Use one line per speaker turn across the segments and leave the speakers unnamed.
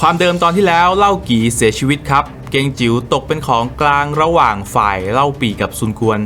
ความเดิมตอนที่แล้วเล่ากีเสียชีวิตครับ เกงจิ๋วตกเป็นของกลางระหว่างฝ่ายเล่าปีกับซุนกวน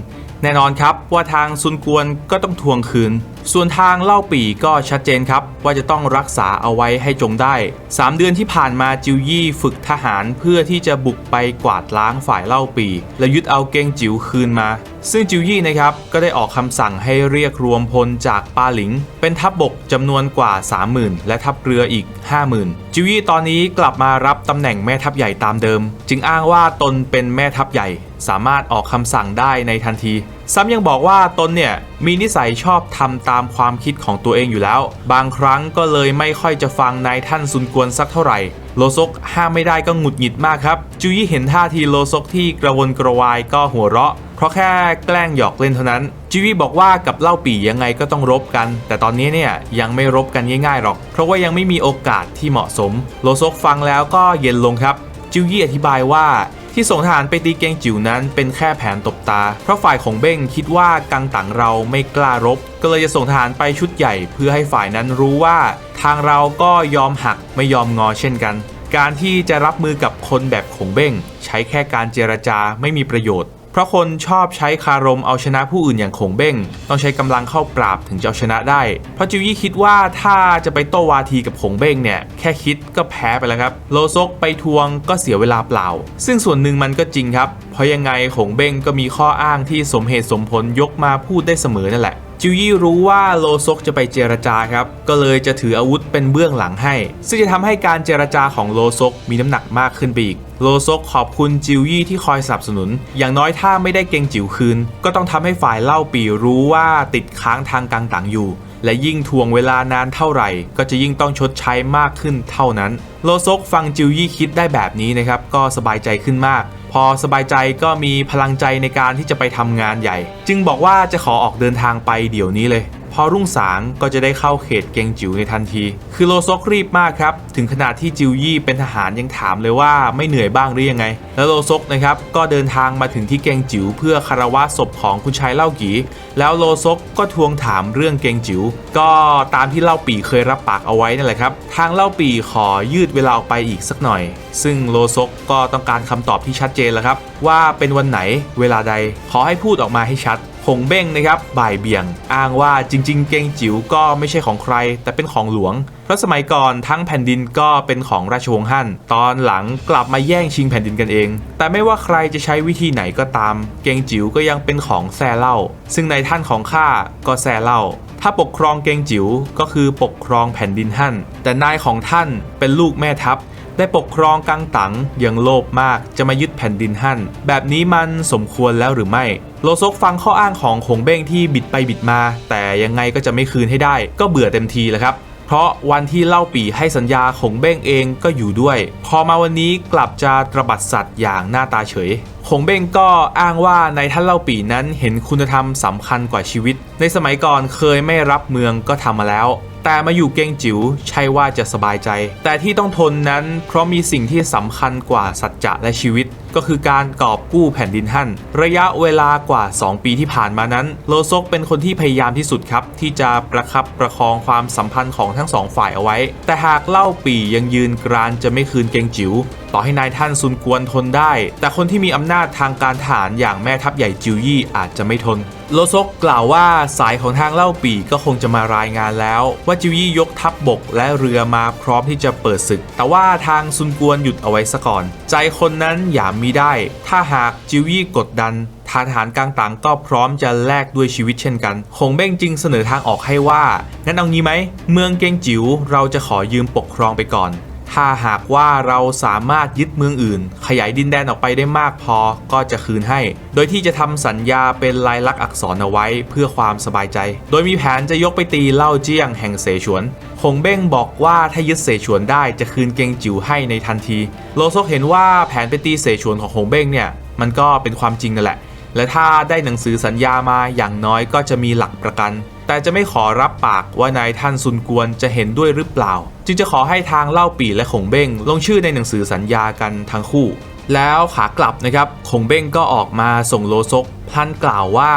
แน่นอนครับว่าทางซุนกวนก็ต้องทวงคืน ส่วนทางเล่าปีก็ชัดเจนครับ ว่าจะต้องรักษาเอาไว้ให้จงได้ 3 เดือนที่ผ่านมาจิวยี่ฝึกทหารเพื่อที่จะบุกไปกวาดล้างฝ่ายเล่าปีและยึดเอาเกงจิ๋วคืนมา ซึ่งจิวยี่นะครับก็ได้ออกคำสั่งให้เรียกรวมพลจากปาหลิง เป็นทัพบบกจำนวนกว่า 30,000 และทัพเรืออีก 50,000 จิวยี่ตอนนี้กลับมารับตำแหน่งแม่ทัพใหญ่ตามเดิม จึงอ้างว่าตนเป็นแม่ทัพใหญ่ สามารถออกคำสั่งได้ในทันที ซ้ำยังบอกว่าตนเนี่ยมีนิสัยชอบทำตามความคิดของตัวเองอยู่แล้ว บางครั้งก็เลยไม่ค่อยจะฟังนายท่านซุนกวนสักเท่าไหร่ โลซกห้ามไม่ได้ก็หงุดหงิดมากครับจูยี่เห็นท่าทีโลซกที่กระวนกระวายก็หัวเราะ เพราะแค่แกล้งหยอกเล่นเท่านั้นจูยี่บอกว่ากับเล่าปี่ยังไงก็ต้องรบกัน แต่ตอนนี้เนี่ยยังไม่รบกันง่ายๆหรอก เพราะว่ายังไม่มีโอกาสที่เหมาะสม โลซกฟังแล้วก็เย็นลงครับจิวยี่อธิบายว่า ที่ส่งทหารไปตีเกงจิ๋วนั้นเป็นแค่แผนตบตา เพราะฝ่ายของเบ้งคิดว่ากังตังเราไม่กล้ารบ ก็เลยจะส่งทหารไปชุดใหญ่เพื่อให้ฝ่ายนั้นรู้ว่า ทางเราก็ยอมหักไม่ยอมงอเช่นกัน การที่จะรับมือกับคนแบบขงเบ้ง ใช้แค่การเจรจาไม่มีประโยชน์ เพราะคนชอบใช้คารมเอาชนะผู้อื่นอย่างขงเบ้ง ต้องใช้กำลังเข้าปราบถึงจะเอาชนะได้ เพราะจิวยี่คิดว่าถ้าจะไปโต้วาทีกับขงเบ้งเนี่ยแค่คิดก็แพ้ไปแล้วครับ โลซกไปทวงก็เสียเวลาเปล่า ซึ่งส่วนหนึ่งมันก็จริงครับ เพราะยังไงขงเบ้งก็มีข้ออ้างที่สมเหตุสมผลยกมาพูดได้เสมอนั่นแหละ จิวยี่รู้ว่าโลซกจะไปเจรจาครับ ก็เลยจะถืออาวุธเป็นเบื้องหลังให้ ซึ่งจะทำให้การเจรจาของโลซกมีน้ำหนักมากขึ้นไปอีก โลซกขอบคุณจิวยี่ที่คอยสนับสนุน อย่างน้อยถ้าไม่ได้เกงจิ๋วคืน ก็ต้องทำให้ฝ่ายเล่าปีรู้ว่าติดค้างทางกังตังอยู่ และยิ่งทวงเวลานานเท่าไหร่ ก็จะยิ่งต้องชดใช้มากขึ้นเท่านั้น โลซกฟังจิวยี่คิดได้แบบนี้นะครับ ก็สบายใจขึ้นมาก พอสบายใจก็มีพลังใจในการที่จะไปทำงานใหญ่ จึงบอกว่าจะขอออกเดินทางไปเดี๋ยวนี้เลย พอรุ่งสางก็จะได้เข้าเขตเกงจิ๋วในทันที คือโลซกรีบมากครับ ถึงขนาดที่จิวยี่เป็นทหารยังถามเลยว่าไม่เหนื่อยบ้างหรือยังไง แล้วโลซกนะครับก็เดินทางมาถึงที่เกงจิ๋วเพื่อคารวะศพของคุณชายเล่ากีแล้วโลซกก็ทวงถามเรื่องเกงจิ๋วก็ตามที่เล่าปีเคยรับปากเอาไว้นั่นแหละครับ ทางเล่าปีขอยืดเวลาออกไปอีกสักหน่อย ซึ่งโลซกก็ต้องการคำตอบที่ชัดเจนแล้วครับ ว่าเป็นวันไหนเวลาใดขอให้พูดออกมาให้ชัด หงเบ้งนะครับบ่ายเบี่ยง อ้างว่าจริง ๆ เกงจิ๋วก็ไม่ใช่ของใคร แต่เป็นของหลวง เพราะสมัยก่อนทั้งแผ่นดินก็เป็นของราชวงศ์ฮั่น ตอนหลังกลับมาแย่งชิงแผ่นดินกันเอง แต่ไม่ว่าใครจะใช้วิธีไหนก็ตาม เกงจิ๋วก็ยังเป็นของแซ่เล่า ซึ่งในท่านของข้าก็แซ่เล่า ถ้าปกครองเกงจิ๋วก็คือปกครองแผ่นดินฮั่น แต่นายของท่านเป็นลูกแม่ทัพ ได้ปกครองกังตังยังโลภมากจะมายึดแผ่นดินฮั่น แบบนี้มันสมควรแล้วหรือไม่โลซกฟังข้ออ้างของคงเบ้งที่บิดไปบิดมา แต่ยังไงก็จะไม่คืนให้ได้ ก็เบื่อเต็มทีแล้วครับเพราะวันที่เล่าปี่ให้สัญญาคงเบ้งเองก็อยู่ด้วย พอมาวันนี้กลับจะตระบัดสัตว์อย่างหน้าตาเฉยคงเบ้งก็อ้างว่าในท่านเล่าปี่นั้นเห็นคุณธรรมสำคัญกว่าชีวิต ในสมัยก่อนเคยไม่รับเมืองก็ทำมาแล้วแต่มาอยู่เกงจิ๋วใช่ว่าจะสบายใจ แต่ที่ต้องทนนั้นเพราะมีสิ่งที่สำคัญกว่าสัจจะและชีวิต ก็คือการกอบกู้แผ่นดินฮั่นระยะเวลากว่า 2 ปีที่ผ่านมานั้น โลซกเป็นคนที่พยายามที่สุดครับ ที่จะประคับประคองความสัมพันธ์ของทั้งสองฝ่ายเอาไว้ แต่หากเล่าปียังยืนกรานจะไม่คืนเกงจิ๋วต่อให้นายท่านซุนกวนทนได้ แต่คนที่มีอำนาจทางการทหารอย่างแม่ทัพใหญ่จิวยี่อาจจะไม่ทน โลซกกล่าวว่าสายของทางเล่าปีก็คงจะมารายงานแล้ว ว่าจิวยี่ยกทัพบบกและเรือมาพร้อมที่จะเปิดศึก แต่ว่าทางซุนกวนหยุดเอาไว้ซะก่อน ใจคนนั้นอย่ามีได้ ถ้าหากจิวยี่กดดันทางทหารกลางต่างก็พร้อมจะแลกด้วยชีวิตเช่นกัน คงเบ้งจึงเสนอทางออกให้ว่า งั้นเอางี้ไหม เมืองเกงจิ๋วเราจะขอยืมปกครองไปก่อน ถ้าหากว่าเราสามารถยึดเมืองอื่น ขยายดินแดนออกไปได้มากพอก็จะคืนให้ โดยที่จะทำสัญญาเป็นลายลักษณ์อักษรเอาไว้เพื่อความสบายใจ โดยมีแผนจะยกไปตีเล่าเจียงแห่งเสฉวนคงเบ้งบอกว่าถ้ายึดเสฉวนได้จะคืนเกงจิ๋วให้ในทันที โลซกเห็นว่าแผนไปตีเสฉวนของคงเบ้งเนี่ยมันก็เป็นความจริงนั่นแหละ และถ้าได้หนังสือสัญญามาอย่างน้อยก็จะมีหลักประกัน แต่จะไม่ขอรับปากว่านายท่านซุนกวนจะเห็นด้วยหรือเปล่า จึงจะขอให้ทางเล่าปี่และขงเบ้งลงชื่อในหนังสือสัญญากันทั้งคู่ แล้วขากลับนะครับคงเบ้งก็ออกมาส่งโลซกพลันกล่าวว่า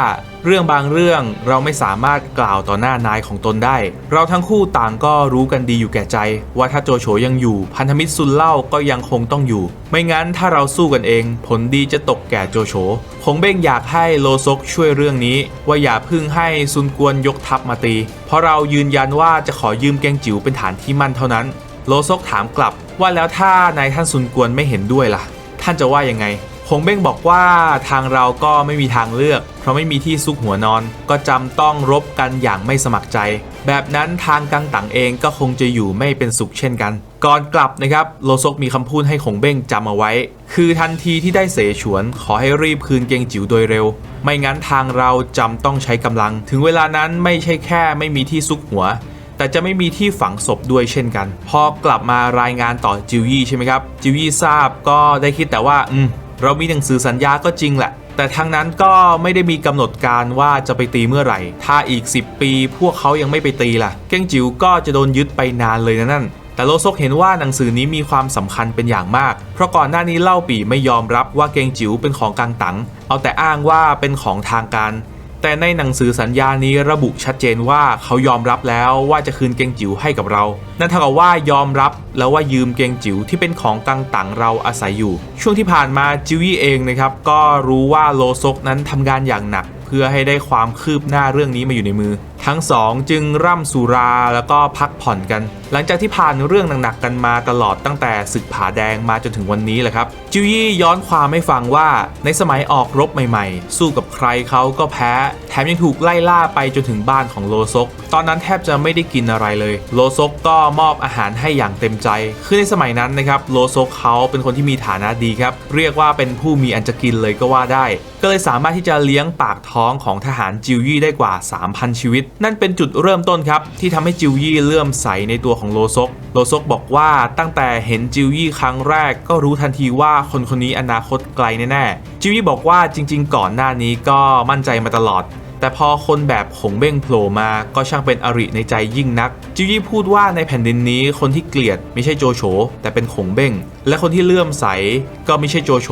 เรื่องบางเรื่องเราไม่สามารถกล่าวต่อหน้านายของตนได้ เราทั้งคู่ต่างก็รู้กันดีอยู่แก่ใจ ว่าถ้าโจโฉยังอยู่ พันธมิตรซุนเล่าก็ยังคงต้องอยู่ ไม่งั้นถ้าเราสู้กันเอง ผลดีจะตกแก่โจโฉคงเบ้งอยากให้โลซกช่วยเรื่องนี้ ว่าอย่าพึ่งให้ซุนกวนยกทัพมาตี เพราะเรายืนยันว่าจะขอยืมเกงจิ๋วเป็นฐานที่มั่นเท่านั้น โลซกถามกลับว่าแล้วถ้านายท่านซุนกวนไม่เห็นด้วยล่ะ ท่านจะว่ายังไง งเบ้งบอกว่าทางเราก็ไม่มีทางเลือก เพราะไม่มีที่ซุกหัวนอน ก็จำต้องรบกันอย่างไม่สมัครใจ แบบนั้นทางกังตังเองก็คงจะอยู่ไม่เป็นสุขเช่นกัน ก่อนกลับนะครับโลซกมีคำพูดให้คงเบ้งจำเอาไว้ คือทันทีที่ได้เสฉวน ขอให้รีบคืนเกงจิ๋วโดยเร็ว ไม่งั้นทางเราจำต้องใช้กำลัง ถึงเวลานั้นไม่ใช่แค่ไม่มีที่ซุกหัวแต่จะไม่มีที่ฝังศพด้วยเช่นกัน พอกลับมารายงานต่อจิวยี่ใช่ไหมครับ จิวยี่ทราบก็ได้คิดแต่ว่า อืม เรามีหนังสือสัญญาก็จริงแหละ แต่ทางนั้นก็ไม่ได้มีกำหนดการว่าจะไปตีเมื่อไหร่ ถ้าอีก 10 ปีพวกเขายังไม่ไปตีล่ะ เก้งจิ๋วก็จะโดนยึดไปนานเลยนะนั่นแต่โลซกเห็นว่าหนังสือนี้มีความสำคัญเป็นอย่างมาก เพราะก่อนหน้านี้เล่าปี่ไม่ยอมรับว่าเกงจิ๋วเป็นของกังตัง เอาแต่อ้างว่าเป็นของทางการ แต่ในหนังสือสัญญานี้ระบุชัดเจนว่าเขายอมรับแล้วว่าจะคืนเกงจิ๋วให้กับเรา นั่นเท่ากับว่ายอมรับแล้วว่ายืมเกงจิ๋วที่เป็นของกังตังเราอาศัยอยู่ ช่วงที่ผ่านมาจิวี่เองนะครับก็รู้ว่าโลซกนั้นทำงานอย่างหนัก เพื่อให้ได้ความคืบหน้าเรื่องนี้มาอยู่ในมือทั้งสองจึงร่ำสุราแล้วก็พักผ่อนกัน หลังจากที่ผ่านเรื่องหนักๆกันมาตลอดตั้งแต่ศึกผาแดงมาจนถึงวันนี้แหละครับ จิวยี่ย้อนความให้ฟังว่าในสมัยออกรบใหม่ๆ สู้กับใครเขาก็แพ้ แถมยังถูกไล่ล่าไปจนถึงบ้านของโลซก ตอนนั้นแทบจะไม่ได้กินอะไรเลย โลซกก็มอบอาหารให้อย่างเต็มใจ คือในสมัยนั้นนะครับโลซกเขาเป็นคนที่มีฐานะดีครับ เรียกว่าเป็นผู้มีอันจะกินเลยก็ว่าได้ ก็เลยสามารถที่จะเลี้ยงปากท้องของทหารจิวยี่ได้กว่า 3,000 ชีวิตนั่นเป็นจุดเริ่มต้นครับ ที่ทำให้จิวยี่เลื่อมใสในตัวของโลซก โลซกบอกว่าตั้งแต่เห็นจิวยี่ครั้งแรกก็รู้ทันทีว่าคนคนนี้อนาคตไกลแน่ๆจิวยี่บอกว่าจริง ๆ ก่อนหน้านี้ก็มั่นใจมาตลอดแต่พอคนแบบขงเบ้งโผล่มาก็ช่างเป็นอริในใจยิ่งนัก จิวยี่พูดว่าในแผ่นดินนี้คนที่เกลียดไม่ใช่โจโฉแต่เป็นขงเบ้ง และคนที่เลื่อมใสก็ไม่ใช่โจโฉ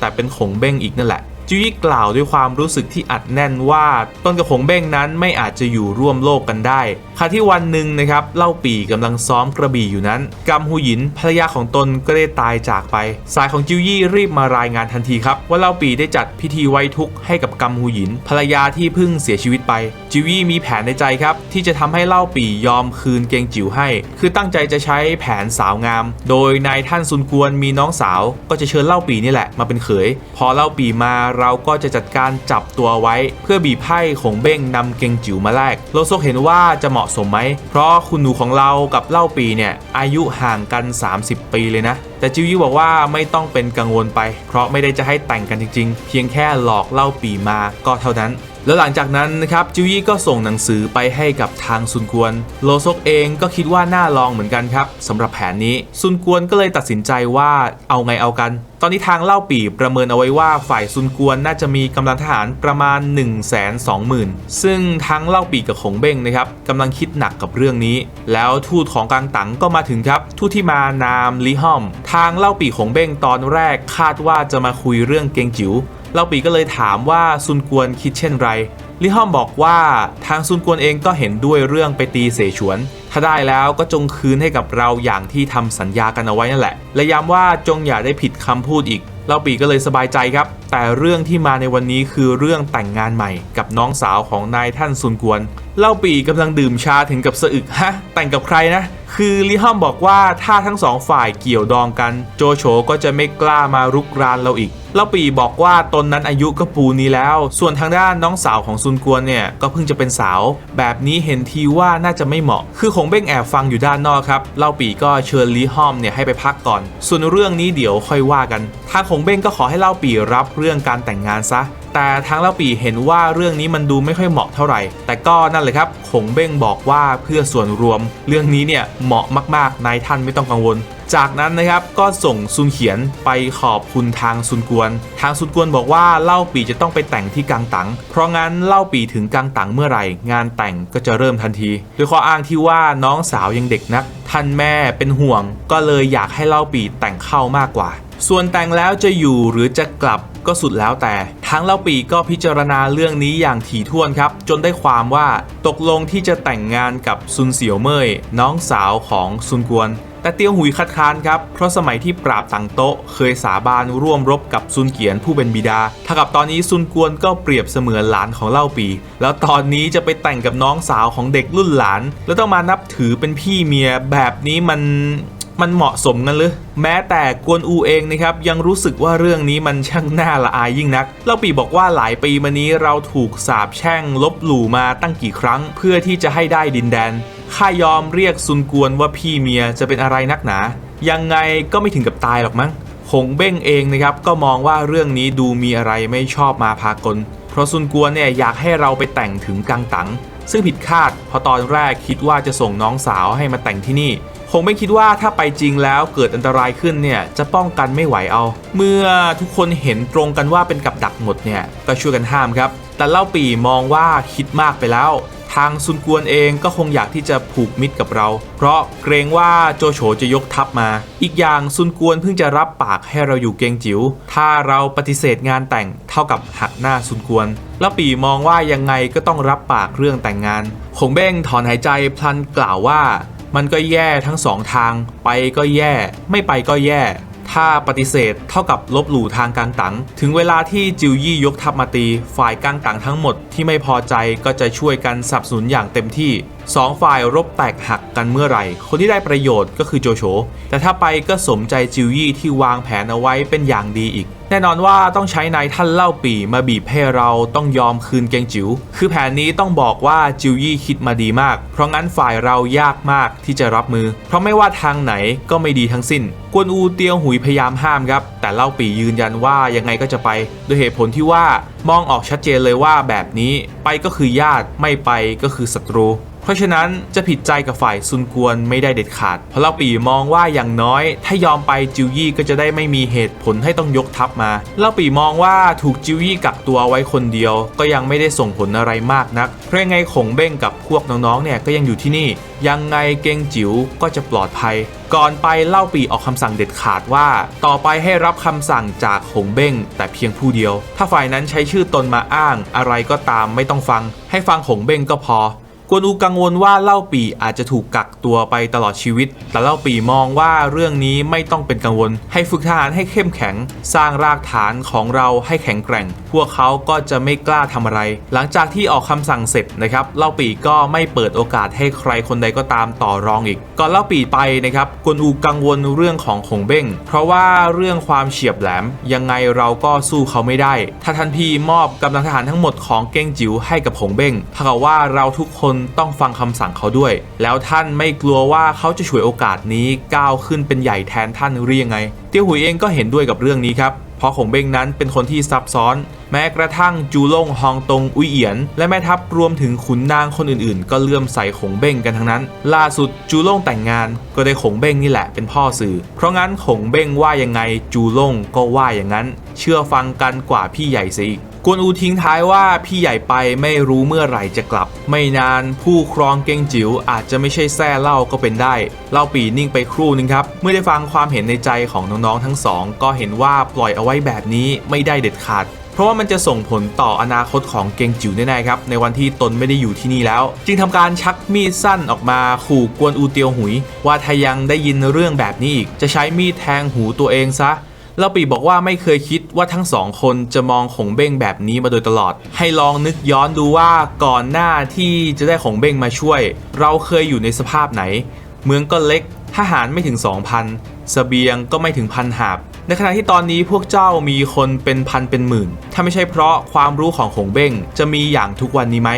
แต่เป็นขงเบ้งอีกนั่นแหละ จิวยี่กล่าวด้วยความรู้สึกที่อัดแน่นว่าตนกับขงเบ้งนั้นไม่อาจจะอยู่ร่วมโลกกันได้ค่ะที่วันหนึ่งนะครับเล่าปี่กำลังซ้อมกระบี่อยู่นั้นกัมฮูหยินภรรยาของตนก็ได้ตายจากไป สายของจิวยี่รีบมารายงานทันทีครับ ว่าเล่าปีได้จัดพิธีไว้ทุกข์ให้กับกัมฮูหยิน ภรรยาที่เพิ่งเสียชีวิตไป จิวยี่มีแผนในใจครับ ที่จะทำให้เล่าปียอมคืนเกงจิ๋วให้ คือตั้งใจจะใช้แผนสาวงาม โดยนายท่านซุนกวนมีน้องสาว ก็จะเชิญเล่าปีนี่แหละมาเป็นเขย พอเล่าปีมาเราก็จะจัดการจับตัวไว้ เพื่อบีบให้ขงเบ้งนำเกงจิ๋วมาแลกโลโซกเห็นว่าจะเหมาะสมไหม เพราะคุณหนูของเรากับเล่าปีเนี่ยอายุห่างกัน 30 ปีเลยนะแต่จิวยี่บอกว่าไม่ต้องเป็นกังวลไป เพราะไม่ได้จะให้แต่งกันจริง ๆ เพียงแค่หลอกเล่าปีมาก็เท่านั้น แล้วหลังจากนั้นนะครับจิวยี่ก็ส่งหนังสือไปให้กับทางซุนกวนโลซกเองก็คิดว่าน่าลองเหมือนกันครับสำหรับแผนนี้ซุนกวนก็เลยตัดสินใจว่าเอาไงเอากัน ตอนนี้ทางเล่าปี่ประเมินเอาไว้ว่าฝ่ายซุนกวนน่าจะมีกำลังทหารประมาณ 1 2 0 0 0 0 ซึ่งทั้งเล่าปี่กับขงเบ้งนะครับกำลังคิดหนักกับเรื่องนี้ แล้วทูตของกลางตังก็มาถึงครับ ทูตที่มานามลิฮอม ทางเล่าปี่ขงเบ้งตอนแรกคาดว่าจะมาคุยเรื่องเกงจิ๋ว เล่าปีก็เลยถามว่าซุนกวนคิดเช่นไรลิฮอมบอกว่าทางซุนกวนเองก็เห็นด้วยเรื่องไปตีเสฉวน ถ้าได้แล้วก็จงคืนให้กับเราอย่างที่ทำสัญญากันเอาไว้นั่นแหละ และย้ำว่าจงอย่าได้ผิดคำพูดอีก เล่าปีก็เลยสบายใจครับ แต่เรื่องที่มาในวันนี้คือเรื่องแต่งงานใหม่ กับน้องสาวของนายท่านซุนกวน เล่าปีกำลังดื่มชาถึงกับสะอึกฮะ แต่งกับใครนะ คือลิฮอมบอกว่าถ้าทั้งสองฝ่ายเกี่ยวดองกัน โจโฉก็จะไม่กล้ามารุกรานเราอีกเล่าปีบอกว่าตนนั้นอายุก็ปูนี้แล้ว ส่วนทางด้านน้องสาวของซุนกวนเนี่ย ก็เพิ่งจะเป็นสาว แบบนี้เห็นทีว่าน่าจะไม่เหมาะ คือคงเบ้งแอบฟังอยู่ด้านนอกครับ เล่าปีก็เชิญลีฮอมเนี่ยให้ไปพักก่อน ส่วนเรื่องนี้เดี๋ยวค่อยว่ากัน ทางคงเบ้งก็ขอให้เล่าปีรับเรื่องการแต่งงานซะ แต่ทางเล่าปีเห็นว่าเรื่องนี้มันดูไม่ค่อยเหมาะเท่าไหร่ แต่ก็นั่นเลยครับคงเบ้งบอกว่าเพื่อส่วนรวม เรื่องนี้เนี่ยเหมาะมากๆนายท่านไม่ต้องกังวล จากนั้นนะครับก็ส่งซุนเขียนไปขอบคุณทางซุนกวน ทางซุนกวนบอกว่าเล่าปีจะต้องไปแต่งที่กังตังเพราะงั้นเล่าปีถึงกังตังเมื่อไหร่ งานแต่งก็จะเริ่มทันทีด้วยข้ออ้างที่ว่าน้องสาวยังเด็กนัก ท่านแม่เป็นห่วง ก็เลยอยากให้เล่าปีแต่งเข้ามากกว่า ส่วนแต่งแล้วจะอยู่หรือจะกลับก็สุดแล้วแต่ ทั้งเล่าปีก็พิจารณาเรื่องนี้อย่างถี่ถ้วนครับ จนได้ความว่าตกลงที่จะแต่งงานกับซุนเสี่ยวเม่ยน้องสาวของซุนกวน แต่เตียวหุยคัดค้านครับ เพราะสมัยที่ปราบตังโต๊ะ เคยสาบานร่วมรบกับซุนเกียนผู้เป็นบิดาถ้ากับตอนนี้ซุนกวนก็เปรียบเสมือนหลานของเล่าปี แล้วตอนนี้จะไปแต่งกับน้องสาวของเด็กรุ่นหลาน แล้วต้องมานับถือเป็นพี่เมียแบบนี้มัน มันเหมาะสมกันหรือแม้แต่กวนอูเองนะครับยังรู้สึกว่าเรื่องนี้มันช่างน่าละอายยิ่งนักเล่าปีบอกว่าหลายปีมานี้เราถูกสาบแช่ง ลบหลู่มาตั้งกี่ครั้ง เพื่อที่จะให้ได้ดินแดนข้ายอมเรียกซุนกวนว่าพี่เมียจะเป็นอะไรนักหนา ยังไงก็ไม่ถึงกับตายหรอกมั้งหงเบ้งเองนะครับก็มองว่าเรื่องนี้ดูมีอะไรไม่ชอบมาพากล เพราะซุนกวนเนี่ยอยากให้เราไปแต่งถึงกังตังซึ่งผิดคาดพราะตอนแรกคิดว่าจะส่งน้องสาวให้มาแต่งที่นี่ คงไม่คิดว่าถ้าไปจริงแล้วเกิดอันตรายขึ้นเนี่ยจะป้องกันไม่ไหวเอา เมื่อทุกคนเห็นตรงกันว่าเป็นกับดักหมดเนี่ยก็ช่วยกันห้ามครับ แต่เล่าปีมองว่าคิดมากไปแล้ว ทางซุนกวนเองก็คงอยากที่จะผูกมิตรกับเรา เพราะเกรงว่าโจโฉจะยกทัพมา อีกอย่างซุนกวนเพิ่งจะรับปากให้เราอยู่เกงจิ๋ว ถ้าเราปฏิเสธงานแต่งเท่ากับหักหน้าซุนกวนแล้วปีมองว่ายังไงก็ต้องรับปากเรื่องแต่งงาน คงเบ้งถอนหายใจพลันกล่าวว่า มันก็แย่ทั้งสองทาง ไปก็แย่ ไม่ไปก็แย่ ถ้าปฏิเสธเท่ากับลบหลู่ทางการตังถึงเวลาที่จิวยี่ยกทัพมาตี ฝ่ายกางตังทั้งหมดที่ไม่พอใจก็จะช่วยกันสนับสนุนอย่างเต็มที่ สองฝ่ายรบแตกหักกันเมื่อไหร่ คนที่ได้ประโยชน์ก็คือโจโฉ แต่ถ้าไปก็สมใจจิวยี่ที่วางแผนเอาไว้เป็นอย่างดีอีก แน่นอนว่าต้องใช้นายท่านเล่าปี่มาบีบให้เราต้องยอมคืนเกงจิว๋ว คือแผนนี้ต้องบอกว่าจิวยี่คิดมาดีมาก เพราะงั้นฝ่ายเรายากมากที่จะรับมือ เพราะไม่ว่าทางไหนก็ไม่ดีทั้งสิ้น กวนอูเตียวหุยพยายามห้ามครับ แต่เล่าปี่ยืนยันว่ายังไงก็จะไป โดยเหตุผลที่ว่ามองออกชัดเจนเลยว่าแบบนี้ไปก็คือญาติไม่ไปก็คือศัตรู เพราะฉะนั้นจะผิดใจกับฝ่ายซุนกวนไม่ได้เด็ดขาด เพราะเล่าปี่มองว่าอย่างน้อย ถ้ายอมไปจิวยี่ก็จะได้ไม่มีเหตุผลให้ต้องยกทัพมาเล่าปี่มองว่าถูกจิวยี่กักตัวไว้คนเดียว ก็ยังไม่ได้ส่งผลอะไรมากนัก เพราะยังไงขงเบ้งกับพวกน้องๆเนี่ยก็ยังอยู่ที่นี่ ยังไงเกงจิ๋วก็จะปลอดภัย ก่อนไปเล่าปีออกคำสั่งเด็ดขาดว่า ต่อไปให้รับคำสั่งจากหงเบ้งแต่เพียงผู้เดียว ถ้าฝ่ายนั้นใช้ชื่อตนมาอ้าง อะไรก็ตามไม่ต้องฟัง ให้ฟังหงเบ้งก็พอ กวนอูกังวลว่าเล่าปีอาจจะถูกกักตัวไปตลอดชีวิต แต่เล่าปีมองว่าเรื่องนี้ไม่ต้องเป็นกังวล ให้ฝึกทหารให้เข้มแข็ง สร้างรากฐานของเราให้แข็งแกร่ง พวกเขาก็จะไม่กล้าทำอะไร หลังจากที่ออกคำสั่งเสร็จนะครับ เล่าปีก็ไม่เปิดโอกาสให้ใครคนใดก็ตามต่อรองอีก ก่อนเล่าปีไปนะครับ กวนอูกังวลเรื่องของขงเบ้ง เพราะว่าเรื่องความเฉียบแหลม ยังไงเราก็สู้เขาไม่ได้ ถ้าทันพีมอบกำลังทหารทั้งหมดของเก้งจิ๋วให้กับขงเบ้งเท่ากับว่าเราทุกคนต้องฟังคำสั่งเขาด้วย แล้วท่านไม่กลัวว่าเขาจะฉวยโอกาสนี้ก้าวขึ้นเป็นใหญ่แทนท่านหรือยังไง เตี้ยวหุยเองก็เห็นด้วยกับเรื่องนี้ครับเพราะขงเบ้งนั้นเป็นคนที่ซับซ้อน แม้กระทั่งจูล่งฮองตงอุยเอียน และแม่ทัพรวมถึงขุนนางคนอื่นๆ ก็เลื่อมใสขงเบ้งกันทั้งนั้น ล่าสุดจูล่งแต่งงานก็ได้ขงเบ้งนี่แหละเป็นพ่อสื่อ เพราะงั้นขงเบ้งว่ายังไงจูล่งก็ว่าอย่างนั้น เชื่อฟังกันกว่าพี่ใหญ่สียอีก กวนอูทิ้งท้ายว่าพี่ใหญ่ไปไม่รู้เมื่อไหร่จะกลับ ไม่นานผู้ครองเก้งจิ๋วอาจจะไม่ใช่แซ่เล่าก็เป็นได้ เล่าปีนิ่งไปครู่นึงครับ เมื่อได้ฟังความเห็นในใจของน้องๆทั้งสอง ก็เห็นว่าปล่อยเอาไว้แบบนี้ไม่ได้เด็ดขาดเพราะว่ามันจะส่งผลต่ออนาคตของเกงจิ๋วแน่ๆครับ ในวันที่ตนไม่ได้อยู่ที่นี่แล้ว จึงทำการชักมีดสั้นออกมาขู่กวนอูเตียวหุย ว่าถ้ายังได้ยินเรื่องแบบนี้อีก จะใช้มีดแทงหูตัวเองซะ เล่าปีบอกว่าไม่เคยคิดว่าทั้งสองคนจะมองขงเบ้งแบบนี้มาโดยตลอด ให้ลองนึกย้อนดูว่าก่อนหน้าที่จะได้ขงเบ้งมาช่วย เราเคยอยู่ในสภาพไหน เมืองก็เล็กทหารไม่ถึง 2,000เสบียงก็ไม่ถึงพันหาบ ในขณะที่ตอนนี้พวกเจ้ามีคนเป็นพันเป็นหมื่น ถ้าไม่ใช่เพราะความรู้ของขงเบ้งจะมีอย่างทุกวันนี้ไหม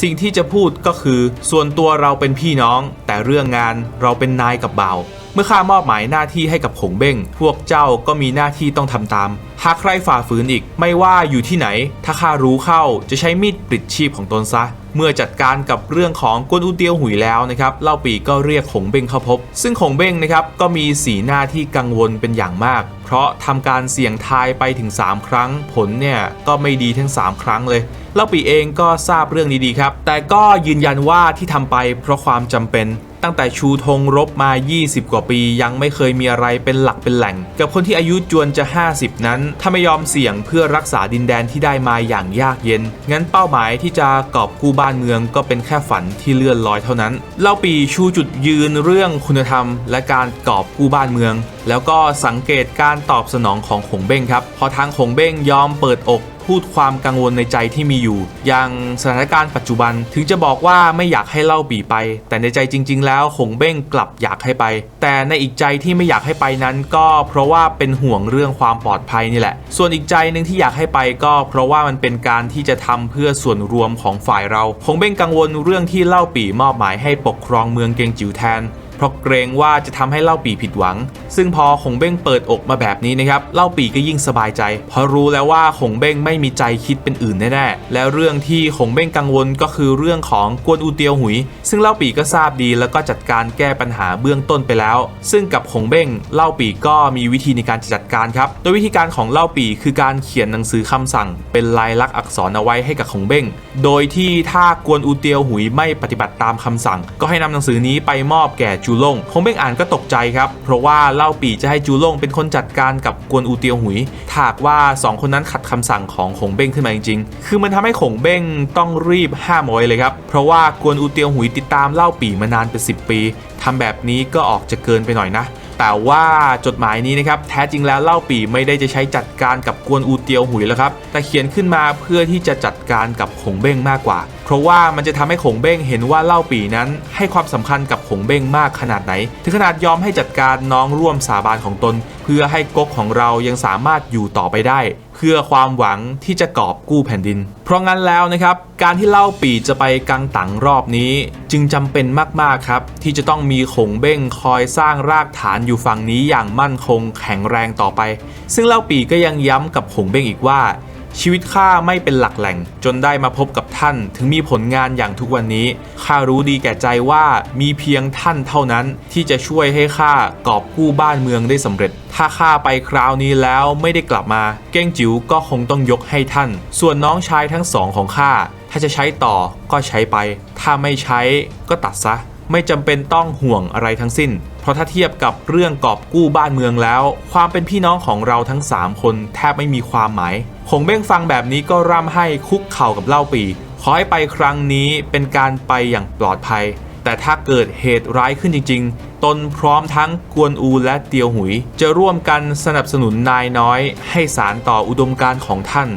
สิ่งที่จะพูดก็คือ ส่วนตัวเราเป็นพี่น้อง แต่เรื่องงานเราเป็นนายกับบ่า เมื่อข้ามอบหมายหน้าที่ให้กับขงเบ้ง พวกเจ้าก็มีหน้าที่ต้องทำตาม หากใครฝ่าฝืนอีก ไม่ว่าอยู่ที่ไหน ถ้าข้ารู้เข้าจะใช้มีดปลิดชีพของตนซะ เมื่อจัดการกับเรื่องของกวนอูเตียวหุยแล้วนะครับเล่าปีก็เรียกขงเบ้งเข้าพบ ซึ่งขงเบ้งนะครับก็มีสีหน้าที่กังวลเป็นอย่างมาก เพราะทำการเสี่ยงทายไปถึง 3 ครั้ง ผลเนี่ยก็ไม่ดีทั้ง 3 ครั้งเลย เล่าปีเองก็ทราบเรื่องนี้ดีครับ แต่ก็ยืนยันว่าที่ทำไปเพราะความจำเป็นตั้งแต่ชูธงรบมา 20 กว่าปี ยังไม่เคยมีอะไรเป็นหลักเป็นแหล่ง กับคนที่อายุจวนจะ 50 นั้น ถ้าไม่ยอมเสี่ยงเพื่อรักษาดินแดนที่ได้มาอย่างยากเย็น งั้นเป้าหมายที่จะกอบกู้บ้านเมืองก็เป็นแค่ฝันที่เลื่อนลอยเท่านั้น เล่าปีชูจุดยืนเรื่องคุณธรรม และการกอบกู้บ้านเมือง แล้วก็สังเกตการตอบสนองของขงเบ้งครับ พอทางขงเบ้งยอมเปิดอก พูดความกังวลในใจที่มีอยู่ อย่างสถานการณ์ปัจจุบันถึงจะบอกว่าไม่อยากให้เล่าปีไป แต่ในใจจริง ๆ แล้วคงเบ้งกลับอยากให้ไป แต่ในอีกใจที่ไม่อยากให้ไปนั้น ก็เพราะว่าเป็นห่วงเรื่องความปลอดภัยนี่แหละ ส่วนอีกใจหนึ่งที่อยากให้ไปก็เพราะว่ามันเป็นการที่จะทำเพื่อส่วนรวมของฝ่ายเราคงเบ้งกังวลเรื่องที่เล่าปีมอบหมายให้ปกครองเมืองเกงจิ๋วแทน ราะเกรงว่าจะทำให้เล่าปีผิดหวัง ซึ่งพอขงเบ้งเปิดอกมาแบบนี้นะครับเล่าปีก็ยิ่งสบายใจ เพราะรู้แล้วว่าขงเบ้งไม่มีใจคิดเป็นอื่นแน่ๆและเรื่องที่ขงเบ้งกังวลก็คือเรื่องของกวนอูเตียวหุย ซึ่งเล่าปีก็ทราบดีแล้วก็จัดการแก้ปัญหาเบื้องต้นไปแล้ว ซึ่งกับขงเบ้งเล่าปีก็มีวิธีในการจัดการครับ โดยวิธีการของเล่าปีคือการเขียนหนังสือคำสั่ง เป็นลายลักษณ์อักษรเอาไว้ให้กับขงเบ้ง โดยที่ถ้ากวนอูเตียวหุยไม่ปฏิบัติตามคำสั่ง ก็ให้นำหนังสือนี้ไปมอบแก่จูล่งคงเบ้งอ่านก็ตกใจครับ เพราะว่าเล่าปีจะให้จูล่งเป็นคนจัดการกับกวนอูเตียวหุยถากว่าสองคนนั้นขัดคำสั่งของคงเบ้งขึ้นมาจริงๆ คือมันทำให้ขงเบ้งต้องรีบห้ามไว้เลยครับ เพราะว่ากวนอูเตียวหุยติดตามเล่าปีมานานเป็น10 ปีทำแบบนี้ก็ออกจะเกินไปหน่อยนะ แต่ว่าจดหมายนี้นะครับแท้จริงแล้วเล่าปี่ไม่ได้จะใช้จัดการกับกวนอูเตียวหุยแล้วครับแต่เขียนขึ้นมาเพื่อที่จะจัดการกับขงเบ้งมากกว่า เพราะว่ามันจะทำให้ขงเบ้งเห็นว่าเล่าปี่นั้น ให้ความสำคัญกับขงเบ้งมากขนาดไหน ถึงขนาดยอมให้จัดการน้องร่วมสาบานของตน เพื่อให้ก๊กของเรายังสามารถอยู่ต่อไปได้เพื่อความหวังที่จะกอบกู้แผ่นดิน เพราะงั้นแล้วนะครับ การที่เล่าปีจะไปกังตังรอบนี้ จึงจำเป็นมากๆครับ ที่จะต้องมีขงเบ้งคอยสร้างรากฐานอยู่ฝั่งนี้อย่างมั่นคงแข็งแรงต่อไป ซึ่งเล่าปีก็ยังย้ำกับขงเบ้งอีกว่า ชีวิตข้าไม่เป็นหลักแหล่ง จนได้มาพบกับท่าน ถึงมีผลงานอย่างทุกวันนี้ข้ารู้ดีแก่ใจว่ามีเพียงท่านเท่านั้นที่จะช่วยให้ข้ากอบกู้บ้านเมืองได้สำเร็จ ถ้าข้าไปคราวนี้แล้วไม่ได้กลับมา เก้งจิ๋วก็คงต้องยกให้ท่าน ส่วนน้องชายทั้งสองของข้าถ้าจะใช้ต่อก็ใช้ไป ถ้าไม่ใช้ก็ตัดซะ ไม่จำเป็นต้องห่วงอะไรทั้งสิ้น เพราะถ้าเทียบกับเรื่องกอบกู้บ้านเมืองแล้ว ความเป็นพี่น้องของเราทั้ง 3 คนแทบไม่มีความหมายคงเบ้งฟังแบบนี้ก็ร่ำให้คุกเข่ากับเล่าปี ขอให้ไปครั้งนี้เป็นการไปอย่างปลอดภัย แต่ถ้าเกิดเหตุร้ายขึ้นจริง ๆ ตนพร้อมทั้งกวนอูและเตียวหุย จะร่วมกันสนับสนุนนายน้อย ให้สารต่ออุดมการของท่าน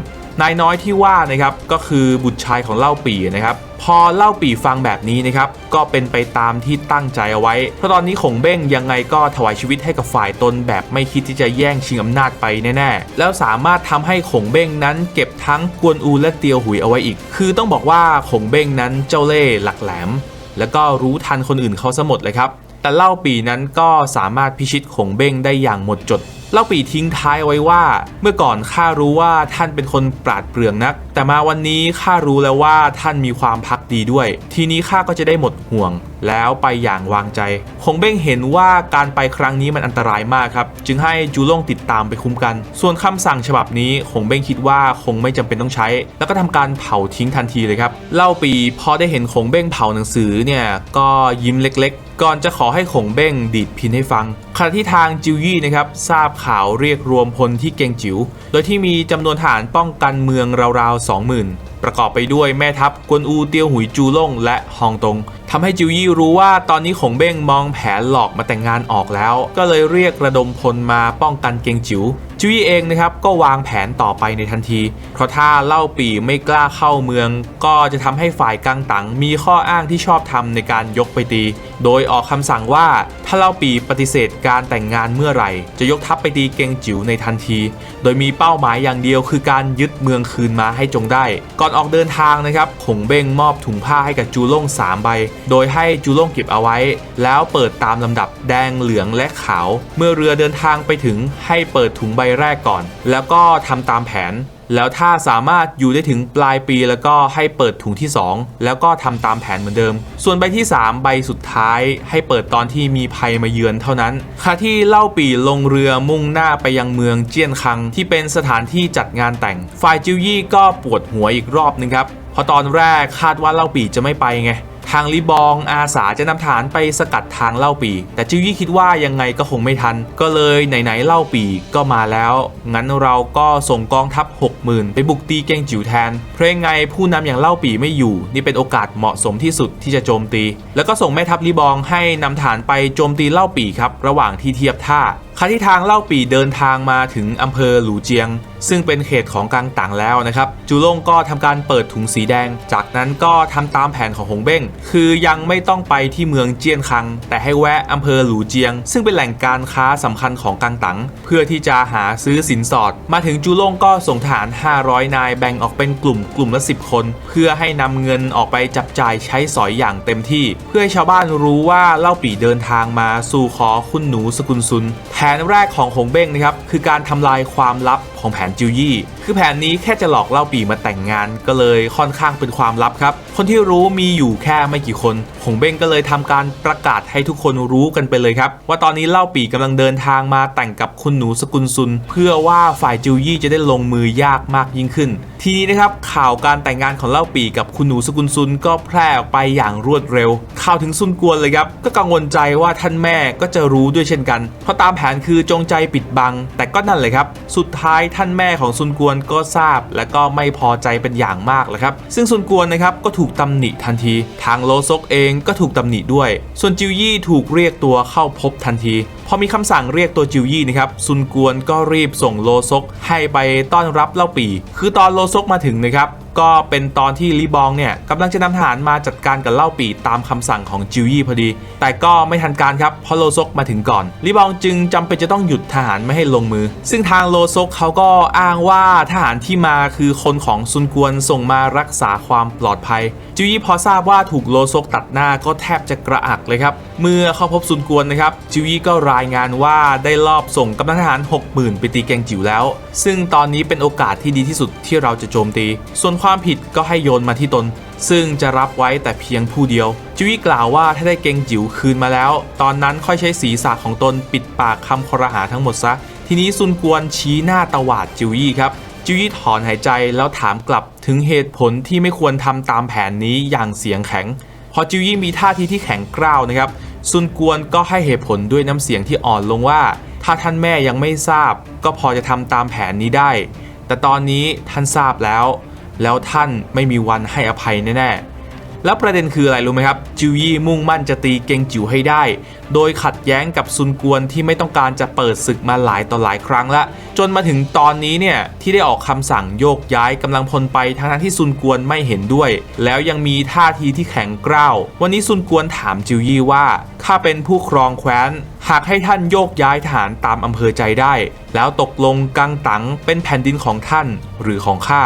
นายน้อยที่ว่านะครับก็คือบุตรชายของเล่าปีนะครับพอเล่าปีฟังแบบนี้นะครับก็เป็นไปตามที่ตั้งใจเอาไว้ เพราะตอนนี้ขงเบ้งยังไงก็ถวายชีวิตให้กับฝ่ายตนแบบไม่คิดที่จะแย่งชิงอำนาจไปแน่ๆ แล้วสามารถทำให้ขงเบ้งนั้นเก็บทั้งกวนอูและเตียวหุยเอาไว้อีก คือต้องบอกว่าขงเบ้งนั้นเจ้าเล่ห์หลักแหลม แล้วก็รู้ทันคนอื่นเขาซะหมดเลยครับ แต่เล่าปีนั้นก็สามารถพิชิตขงเบ้งได้อย่างหมดจดเล่าปีทิ้งท้ายไว้ว่า เมื่อก่อนข้ารู้ว่าท่านเป็นคนปราดเปรื่องนัก แต่มาวันนี้ข้ารู้แล้วว่าท่านมีความพักดีด้วย ทีนี้ข้าก็จะได้หมดห่วง แล้วไปอย่างวางใจ คงเบ้งเห็นว่าการไปครั้งนี้มันอันตรายมากครับ จึงให้จูล่งติดตามไปคุ้มกัน ส่วนคำสั่งฉบับนี้คงเบ้งคิดว่าคงไม่จำเป็นต้องใช้ แล้วก็ทำการเผาทิ้งทันทีเลยครับ เล่าปีพอได้เห็นคงเบ้งเผาหนังสือเนี่ยก็ยิ้มเล็ก ๆ ก่อนจะขอให้ขงเบ้งดีดพินให้ฟังขณะที่ทางจิวยี่นะครับทราบข่าวเรียกรวมพลที่เกงจิว๋ว โดยที่มีจำนวนฐานป้องกันเมืองราวๆ 20,000 ประกอบไปด้วยแม่ทัพกวนอูเตียวหุยจูล่งและฮองตง ทำให้จิวยี่รู้ว่าตอนนี้ขงเบ้งมองแผนหลอกมาแต่งงานออกแล้ว ก็เลยเรียกระดมพลมาป้องกันเกงจิว๋วจิวยี่เองนะครับก็วางแผนต่อไปในทันที เพราะถ้าเล่าปีไม่กล้าเข้าเมือง ก็จะทำให้ฝ่ายกังตังมีข้ออ้างที่ชอบทำในการยกไปตี โดยออกคำสั่งว่าถ้าเล่าปีปฏิเสธการแต่งงานเมื่อไหร่ จะยกทัพไปตีเกงจิ๋วในทันที โดยมีเป้าหมายอย่างเดียวคือการยึดเมืองคืนมาให้จงได้ ก่อนออกเดินทางนะครับขงเบ้งมอบถุงผ้าให้กับจูล่งสามใบโดยให้จูล่งเก็บเอาไว้ แล้วเปิดตามลำดับแดงเหลืองและขาว เมื่อเรือเดินทางไปถึงให้เปิดถุงใบแรกก่อน แล้วก็ทำตามแผน แล้วถ้าสามารถอยู่ได้ถึงปลายปีแล้วก็ให้เปิดถุงที่ 2 แล้วก็ทำตามแผนเหมือนเดิม ส่วนใบที่ 3 ใบสุดท้ายให้เปิดตอนที่มีภัยมาเยือนเท่านั้นค่ะที่เล่าปีลงเรือมุ่งหน้าไปยังเมืองเจียนคัง ที่เป็นสถานที่จัดงานแต่งฝ่ายจิวยี่ก็ปวดหัวอีกรอบนึงครับเพราะตอนแรกคาดว่าเล่าปีจะไม่ไปไง ทางลิบองอาสาจะนำฐานไปสกัดทางเล่าปี แต่จิวยี่คิดว่ายังไงก็คงไม่ทัน ก็เลยไหนๆเล่าปีก็มาแล้ว งั้นเราก็ส่งกองทัพ 60,000 ไปบุกตีเกงจิ๋วแทน เพราะยังไงผู้นำอย่างเล่าปีไม่อยู่ นี่เป็นโอกาสเหมาะสมที่สุดที่จะโจมตี แล้วก็ส่งแม่ทัพลิบองให้นำฐานไปโจมตีเล่าปีครับ ระหว่างที่เทียบท่าขณะที่ทางเล่าปีเดินทางมาถึงอำเภอหลูเจียง ซึ่งเป็นเขตของกังต่างแล้วนะครับ จูล่งก็ทำการเปิดถุงสีแดง จากนั้นก็ทำตามแผนของหงเบ้งคือยังไม่ต้องไปที่เมืองเจียนคัง แต่ให้แวะอำเภอหลูเจียง ซึ่งเป็นแหล่งการค้าสำคัญของกังตังเพื่อที่จะหาซื้อสินสอด มาถึงจูล่งก็ส่งทหาร 500 นายแบ่งออกเป็นกลุ่มกลุ่มละ 10 คน เพื่อให้นำเงินออกไปจับจ่ายใช้สอยอย่างเต็มที่ เพื่อให้ชาวบ้านรู้ว่าเล่าปีเดินทางมาสู่ขอคุณหนูสกุลซุน แผนแรกของหงเบ้งนะครับคือการทำลายความลับ ของแผนจิวยี่ คือแผนนี้แค่จะหลอกเล่าปีมาแต่งงานก็เลยค่อนข้างเป็นความลับครับ คนที่รู้มีอยู่แค่ไม่กี่คนหงเบ้งก็เลยทำการประกาศให้ทุกคนรู้กันไปเลยครับ ว่าตอนนี้เล่าปีกำลังเดินทางมาแต่งกับคุณหนูสกุลซุน เพื่อว่าฝ่ายจิวยี่จะได้ลงมือยากมากยิ่งขึ้น ทีนี้นะครับข่าวการแต่งงานของเล่าปีกับคุณหนูสกุลซุนก็แพร่ออกไปอย่างรวดเร็ว ข่าวถึงซุนกวนเลยครับก็กังวลใจว่าท่านแม่ก็จะรู้ด้วยเช่นกัน เพราะตามแผนคือจงใจปิดบัง แต่ก็นั่นเลยครับ สุดท้ายท่านแม่ของซุนกวนก็ทราบ และก็ไม่พอใจเป็นอย่างมากเลยครับ ซึ่งซุนกวนนะครับก็ถูกตำหนิทันที ทางโลซกเองก็ถูกตำหนิด้วย ส่วนจิวยี่ถูกเรียกตัวเข้าพบทันที พอมีคำสั่งเรียกตัวจิวยี่นะครับซุนกวนก็รีบส่งโลซกให้ไปต้อนรับเล่าปี คือตอนโลซกมาถึงนะครับ ก็เป็นตอนที่ลีบองเนี่ยกำลังจะนำทหารมาจัดการกับเล่าปีตามคำสั่งของจิวยี่พอดี แต่ก็ไม่ทันการครับเพราะโลซกมาถึงก่อนลีบองจึงจำเป็นจะต้องหยุดทหารไม่ให้ลงมือ ซึ่งทางโลซกเขาก็อ้างว่าทหารที่มาคือคนของซุนกวนส่งมารักษาความปลอดภัย จิวยี่พอทราบว่าถูกโลซกตัดหน้าก็แทบจะกระอักเลยครับเมื่อเข้าพบซุนกวนนะครับจิวยี่ก็รายงานว่าได้ลอบส่งกำลังทหาร 60,000 ไปตีแกงจิ๋วแล้ว ซึ่งตอนนี้เป็นโอกาสที่ดีที่สุดที่เราจะโจมตี ส่วนความผิดก็ให้โยนมาที่ตน ซึ่งจะรับไว้แต่เพียงผู้เดียว จิวยี่กล่าวว่าถ้าได้เกงจิ๋วคืนมาแล้ว ตอนนั้นค่อยใช้ศีรษะของตนปิดปากคำคอรหาทั้งหมดซะ ทีนี้ซุนกวนชี้หน้าตวาดจิวยี่ครับจิวยี่ถอนหายใจแล้วถามกลับถึงเหตุผลที่ไม่ควรทำตามแผนนี้อย่างเสียงแข็ง พอจิวยี่มีท่าทีที่แข็งกร้าวนะครับซุนกวนก็ให้เหตุผลด้วยน้ำเสียงที่อ่อนลงว่า ถ้าท่านแม่ยังไม่ทราบ ก็พอจะทำตามแผนนี้ได้ แต่ตอนนี้ท่านทราบแล้ว แล้วท่านไม่มีวันให้อภัยแน่ๆ แล้วประเด็นคืออะไรรู้ไหมครับ จิวยี่มุ่งมั่นจะตีเกงจิ๋วให้ได้ โดยขัดแย้งกับซุนกวนที่ไม่ต้องการจะเปิดศึกมาหลายต่อหลายครั้งละ จนมาถึงตอนนี้เนี่ยที่ได้ออกคำสั่งโยกย้ายกำลังพลไปทั้งนั้นที่ซุนกวนไม่เห็นด้วย แล้วยังมีท่าทีที่แข็งกร้าว วันนี้ซุนกวนถามจิวยี่ว่าข้าเป็นผู้ครองแคว้นหากให้ท่านโยกย้ายทหารตามอำเภอใจได้ แล้วตกลงกังตังเป็นแผ่นดินของท่านหรือของข้า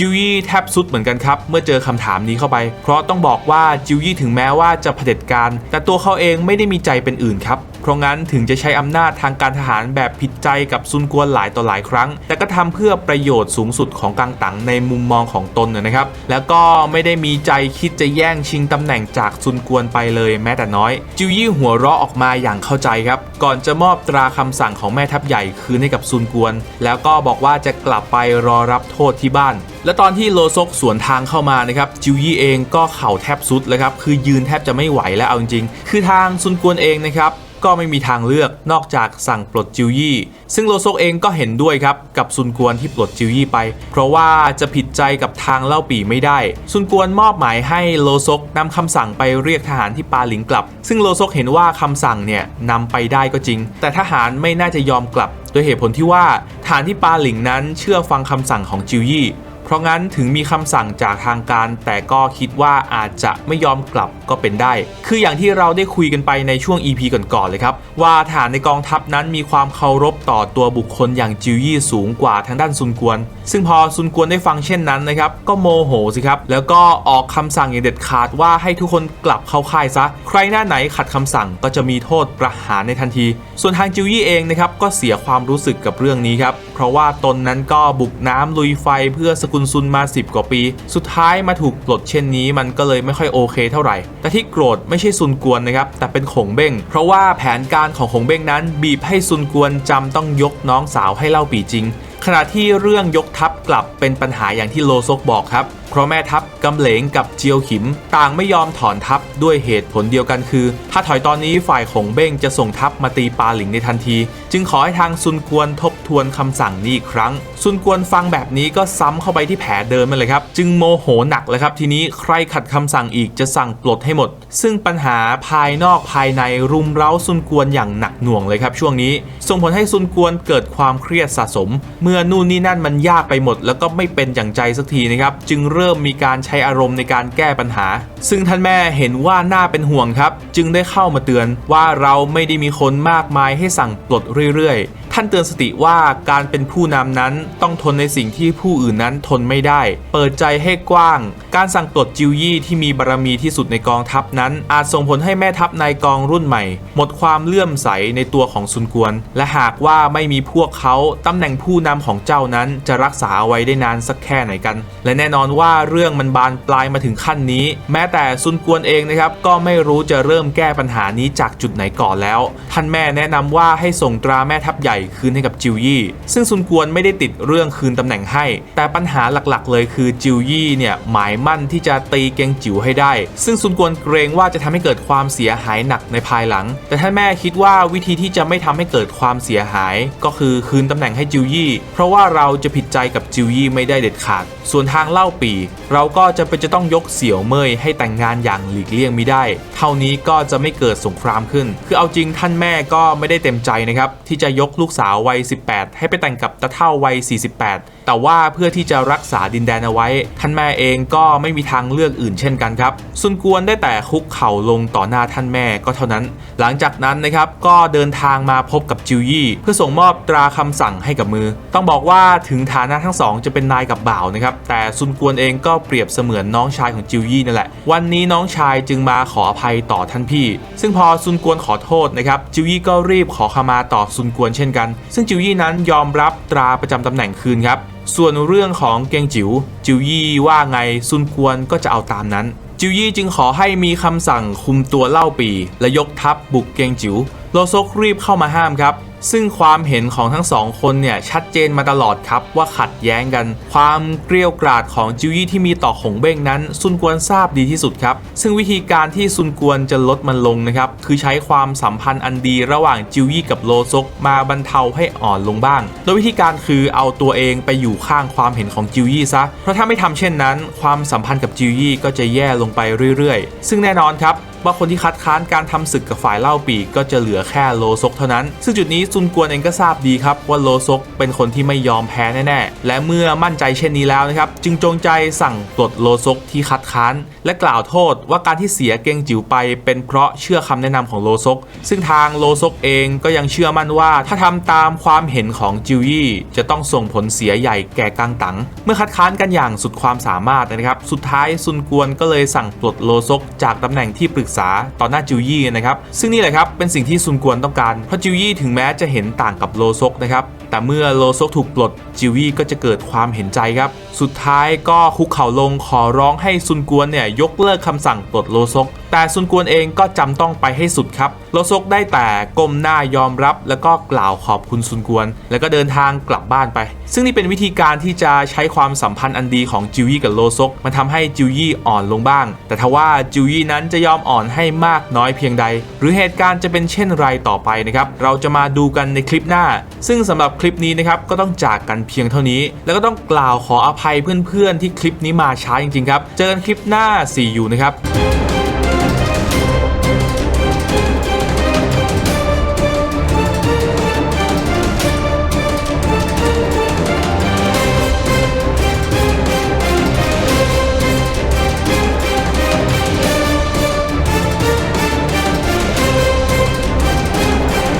จิวยี่แทบสุดเหมือนกันครับ เมื่อเจอคำถามนี้เข้าไป เพราะต้องบอกว่าจิวยี่ถึงแม้ว่าจะเผด็จการ แต่ตัวเขาเองไม่ได้มีใจเป็นอื่นครับ ราะงั้นถึงจะใช้อำนาจทางการทหารแบบผิดใจกับซุนกวนหลายต่อหลายครั้ง แต่ก็ทำเพื่อประโยชน์สูงสุดของกังตังในมุมมองของตนนะครับ แล้วก็ไม่ได้มีใจคิดจะแย่งชิงตำแหน่งจากซุนกวนไปเลยแม้แต่น้อย จิวยี่หัวเราะออกมาอย่างเข้าใจครับ ก่อนจะมอบตราคำสั่งของแม่ทัพใหญ่คืนให้กับซุนกวน แล้วก็บอกว่าจะกลับไปรอรับโทษที่บ้าน และตอนที่โลซกสวนทางเข้ามานะครับจิวยี่เองก็เข่าแทบสุดเลยครับคือยืนแทบจะไม่ไหวแล้วเอาจริงๆคือทางซุนกวนเองนะครับ ก็ไม่มีทางเลือกนอกจากสั่งปลดจิวยี่ ซึ่งโลโซกเองก็เห็นด้วยครับ กับซุนกวนที่ปลดจิวยี่ไป เพราะว่าจะผิดใจกับทางเล่าปีไม่ได้ ซุนกวนมอบหมายให้โลซกนำคำสั่งไปเรียกทหารที่ปาหลิงกลับ ซึ่งโลซกเห็นว่าคำสั่งเนี่ยนำไปได้ก็จริง แต่ทหารไม่น่าจะยอมกลับ โดยเหตุผลที่ว่าทหารที่ปาหลิงนั้นเชื่อฟังคำสั่งของจิวยี่ เพราะงั้นถึงมีคำสั่งจากทางการ แต่ก็คิดว่าอาจจะไม่ยอมกลับก็เป็นได้ คืออย่างที่เราได้คุยกันไปในช่วง EP ก่อนๆเลยครับ ว่าฐานในกองทัพนั้นมีความเคารพต่อตัวบุคคลอย่างจิวยี่สูงกว่าทางด้านซุนกวน ซึ่งพอซุนกวนได้ฟังเช่นนั้นนะครับก็โมโหสิครับแล้วก็ออกคำสั่งอย่างเด็ดขาดว่าให้ทุกคนกลับเข้าค่ายซะ ใครหน้าไหนขัดคำสั่งก็จะมีโทษประหารในทันที ส่วนทางจิวยี่เองนะครับก็เสียความรู้สึกกับเรื่องนี้ครับเพราะว่าตนนั้นก็บุกน้ำลุยไฟเพื่อสกุุนซุนมา 10 กว่าปี สุดท้ายมาถูกปลดเช่นนี้มันก็เลยไม่ค่อยโอเคเท่าไหร่ แต่ที่โกรธไม่ใช่ซุนกวนนะครับ แต่เป็นขงเบ้ง เพราะว่าแผนการของขงเบ้งนั้น บีบให้ซุนกวนจำต้องยกน้องสาวให้เล่าปีจริง ขณะที่เรื่องยกทัพกลับเป็นปัญหาอย่างที่โลซกบอกครับ เพราะแม่ทัพกำเหลงกับเจียวขิม ต่างไม่ยอมถอนทัพด้วยเหตุผลเดียวกันคือ ถ้าถอยตอนนี้ฝ่ายของเบ้งจะส่งทัพมาตีปาหลิงในทันที จึงขอให้ทางซุนกวนทบทวนคำสั่งนี้อีกครั้ง ซุนกวนฟังแบบนี้ก็ซ้ำเข้าไปที่แผลเดิมเลยครับ จึงโมโหหนักเลยครับ ทีนี้ใครขัดคำสั่งอีกจะสั่งปลดให้หมด ซึ่งปัญหาภายนอกภายในรุมเร้าซุนกวนอย่างหนักหน่วงเลยครับ ช่วงนี้ ส่งผลให้ซุนกวนเกิดความเครียดสะสมเมื่อนู่นนี่นั่นมันยากไปหมด แล้วก็ไม่เป็นอย่างใจสักทีนะครับ จึงเริ่มมีการใช้อารมณ์ในการแก้ปัญหา ซึ่งท่านแม่เห็นว่าน่าเป็นห่วงครับ จึงได้เข้ามาเตือนว่าเราไม่ได้มีคนมากมายให้สั่งปลดเรื่อยๆท่านเตือนสติว่าการเป็นผู้นำนั้นต้องทนในสิ่งที่ผู้อื่นนั้นทนไม่ได้ เปิดใจให้กว้าง การสั่งปลดจิวยี่ที่มีบารมีที่สุดในกองทัพนั้น อาจส่งผลให้แม่ทัพนายกองรุ่นใหม่ หมดความเลื่อมใสในตัวของซุนกวน และหากว่าไม่มีพวกเขาตำแหน่งผู้นำของเจ้านั้นจะรักษาเอาไว้ได้นานสักแค่ไหนกัน และแน่นอนว่าเรื่องมันบานปลายมาถึงขั้นนี้ แม้แต่ซุนกวนเองนะครับก็ไม่รู้จะเริ่มแก้ปัญหานี้จากจุดไหนก่อนแล้ว ท่านแม่แนะนำว่าให้ส่งตราแม่ทัพใหญ่คืนให้กับจิวยี่ ซึ่งซุนกวนไม่ได้ติดเรื่องคืนตำแหน่งให้ แต่ปัญหาหลักๆ เลยคือจิวยี่เนี่ยหมายมั่นที่จะตีเกงจิ๋วให้ได้ ซึ่งซุนกวนเกรงว่าจะทำให้เกิดความเสียหายหนักในภายหลัง แต่ท่านแม่คิดว่าวิธีที่จะไม่ทำให้เกิดความเสียหาย ก็คือคืนตำแหน่งให้จิวยี่ เพราะว่าเราจะผิดใจกับจิวยี่ไม่ได้เด็ดขาด ส่วนทางเล่าปี เราก็จะเป็นจะต้องยกเสี่ยวเมยให้แต่งงานอย่างหลีกเลี่ยงไม่ได้ เท่านี้ก็จะไม่เกิดสงครามขึ้น คือเอาจริงท่านแม่ก็ไม่ได้เต็มใจนะครับที่จะยกลูกกสาววัย 18 ให้ไปแต่งกับตะเท่าวัย 48 แต่ว่าเพื่อที่จะรักษาดินแดนเอาไว้ ท่านแม่เองก็ไม่มีทางเลือกอื่นเช่นกันครับ ซุนกวนได้แต่คุกเข่าลงต่อหน้าท่านแม่ก็เท่านั้น หลังจากนั้นนะครับก็เดินทางมาพบกับจิวยี่ เพื่อส่งมอบตราคำสั่งให้กับมือ ต้องบอกว่าถึงฐานะทั้งสองจะเป็นนายกับบ่าวนะครับ แต่ซุนกวนเองก็เปรียบเสมือนน้องชายของจิวยี่นั่นแหละ วันนี้น้องชายจึงมาขออภัยต่อท่านพี่ ซึ่งพอซุนกวนขอโทษนะครับ จิวยี่ก็รีบขอขมาต่อซุนกวนเช่นกันซึ่งจิวยี่นั้นยอมรับตราประจำตำแหน่งคืนครับ ส่วนเรื่องของเกงจิว๋วจิวยี่ว่าไงซุนกวนก็จะเอาตามนั้น จิวยี่จึงขอให้มีคำสั่งคุมตัวเล่าปี และยกทัพบุกเกงจิว๋วโลซกรีบเข้ามาห้ามครับ ซึ่งความเห็นของทั้งสองคนเนี่ย ชัดเจนมาตลอดครับว่าขัดแย้งกัน ความเกลียวกราดของจิวยี่ที่มีต่อขงเบ้งนั้น ซุนกวนทราบดีที่สุดครับ ซึ่งวิธีการที่ซุนกวนจะลดมันลงนะครับ คือใช้ความสัมพันธ์อันดีระหว่างจิวยี่กับโลซกมาบรรเทาให้อ่อนลงบ้าง โดยวิธีการคือเอาตัวเองไปอยู่ข้างความเห็นของจิวยี่ซะ เพราะถ้าไม่ทำเช่นนั้น ความสัมพันธ์กับจิวยี่ก็จะแย่ลงไปเรื่อยๆ ซึ่งแน่นอนครับว่าคนที่คัดค้านการทำศึกกับฝ่ายเล่าปีกก็จะเหลือแค่โลซกเท่านั้น ซึ่งจุดนี้ซุนกวนเองก็ทราบดีครับว่าโลซกเป็นคนที่ไม่ยอมแพ้แน่ๆ และเมื่อมั่นใจเช่นนี้แล้วนะครับ จึงจงใจสั่งปลดโลซกที่คัดค้าน และกล่าวโทษว่าการที่เสียเกงจิ๋วไป เป็นเพราะเชื่อคำแนะนำของโลซก ซึ่งทางโลซกเองก็ยังเชื่อมั่นว่า ถ้าทำตามความเห็นของจิวยี่จะต้องส่งผลเสียใหญ่แก่กังตังเมื่อคัดค้านกันอย่างสุดความสามารถนะครับ สุดท้ายซุนกวนก็เลยสั่งปลดโลซกจากตำแหน่งที่ปรึกษาต่อหน้าจิวยี่นะครับซึ่งนี่แหละครับเป็นสิ่งที่ซุนกวนต้องการเพราะจิวยี่ถึงแม้จะเห็นต่างกับโลซกนะครับแต่เมื่อโลซกถูกปลดจิวยี่ก็จะเกิดความเห็นใจครับ สุดท้ายก็คุกเข่าลงขอร้องให้ซุนกวนเนี่ยยกเลิกคำสั่งปลดโลซก แต่ซุนกวนเองก็จำต้องไปให้สุดครับโลซกได้แต่ก้มหน้ายอมรับ แล้วก็กล่าวขอบคุณซุนกวน แล้วก็เดินทางกลับบ้านไป ซึ่งนี่เป็นวิธีการที่จะใช้ความสัมพันธ์อันดีของจิวยี่กับโลซกมันทำให้จิวยี่อ่อนลงบ้าง แต่ทว่าจิวยี่นั้นจะยอมอ่อนให้มากน้อยเพียงใด หรือเหตุการณ์จะเป็นเช่นไรต่อไปนะครับเราจะมาดูกันในคลิปหน้า ซึ่งสำหรับคลิปนี้นะครับก็ต้องจากกันเพียงเท่านี้ แล้วก็ต้องกล่าวขออภัยเพื่อนๆที่คลิปนี้มาช้าจริงๆครับเจอกันคลิปหน้า see you นะครับ